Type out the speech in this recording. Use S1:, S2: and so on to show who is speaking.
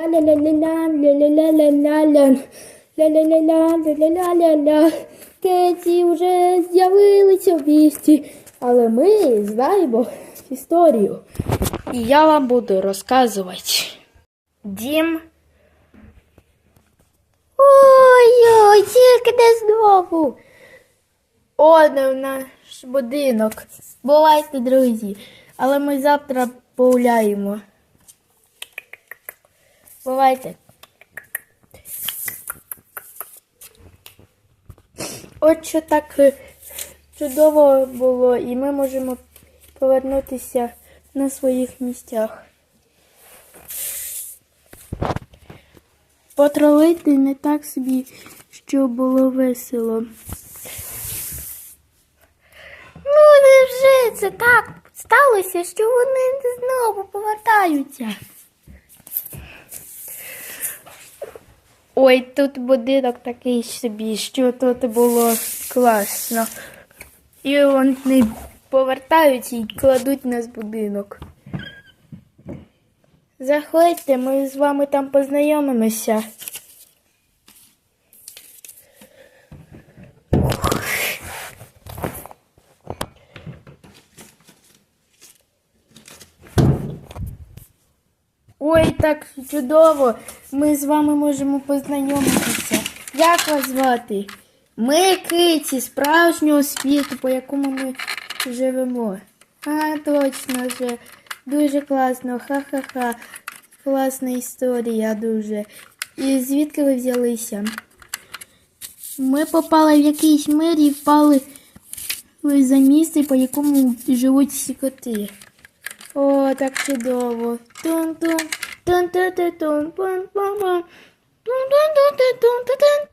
S1: Ля-ля-ля-ля, ля-ля-ля-ля-ля, ля-ля-ля-ля, ля-ля-ля-ля-ля. Кеті вже з'явилися в місті, але ми знаємо історію. І я вам буду розказувати. Дім. Ой-ой, тільки не знову. О, не наш будинок. Бувайте, друзі. Але ми завтра погуляємо. Бувайте. От що так е, чудово було, і ми можемо повернутися на своїх місцях. Потролити не так собі, що було весело. Ну, невже це так сталося, що вони знову повертаються? Ой, тут будинок такий собі, що тут було класно. І вони повертаються і кладуть нас будинок. Заходьте, ми з вами там познайомимося. Ой, так чудово. Ми з вами можемо познайомитися. Як вас звати? Ми киці справжнього світу, по якому ми живемо. А, точно вже. Дуже класно. Ха-ха-ха. Класна історія дуже. І звідки ви взялися? Ми попали в якийсь мир і впали за місце, по якому живуть всі коти. О, так чудово. Тун-тун, тун-тун-тун, пун-пун-пун. Тун-тун-тун-тун-тун.